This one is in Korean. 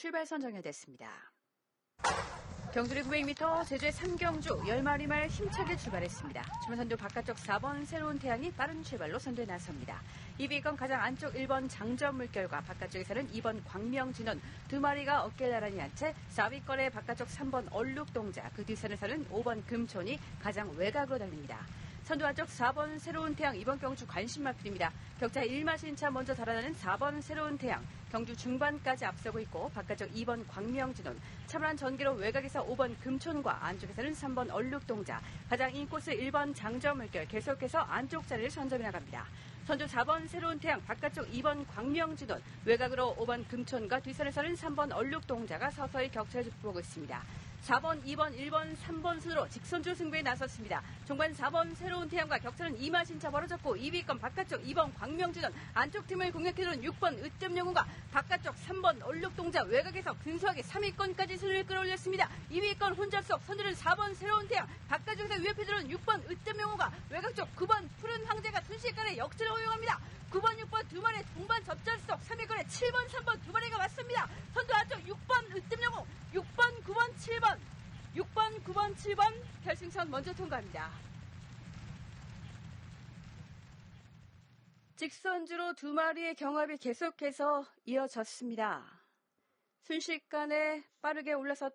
출발 선정이 됐습니다. 경주리 900m 제주의 삼경주 10마리 말 힘차게 출발했습니다. 주문선두 바깥쪽 4번 새로운 태양이 빠른 출발로 선두에 나섭니다. 2위권 가장 안쪽 1번 장전 물결과 바깥쪽에서는 2번 광명진원 두 마리가 어깨를 나란히 한 채 4위권의 바깥쪽 3번 얼룩동자 그 뒷선에서는 5번 금촌이 가장 외곽으로 달립니다. 선두 안쪽 4번 새로운 태양 이번 경주 관심 마필입니다. 격차 1마신 차 먼저 달아나는 4번 새로운 태양 경주 중반까지 앞서고 있고 바깥쪽 2번 광명진원 차분한 전기로 외곽에서 5번 금촌과 안쪽에서는 3번 얼룩동자 가장 인코스 1번 장점물결 계속해서 안쪽 자리를 선점해 나갑니다. 선두 4번 새로운 태양 바깥쪽 2번 광명진원 외곽으로 5번 금촌과 뒷선에서는 3번 얼룩동자가 서서히 격차를 좁보고 있습니다. 4번, 2번, 1번, 3번 순으로 직선주 승부에 나섰습니다. 종관 4번 새로운 태양과 격차는 2마신차 벌어졌고 2위권 바깥쪽 2번 광명진원 안쪽 팀을 공략해주는 6번 으뜸영웅과 바깥쪽 3번 얼룩동자 외곽에서 근소하게 3위권까지 순위를 끌어올렸습니다. 2위권 혼잡석 선두는 4번 새로운 태양 바깥쪽에서 위협해주는 6번 으뜸영웅과 외곽 쪽 9번 푸른 황제가 순식간에 역전을 허용합니다. 9번, 6번 두 마리 동반 접전석 3위권에 7번, 3번 두 마리가 왔습니다. 선두 안쪽 6번 으뜸영웅 6번, 9번, 7번 6번, 9번, 7번 결승선 먼저 통과합니다. 직선주로 두 마리의 경합이 계속해서 이어졌습니다. 순식간에 빠르게 올라섰던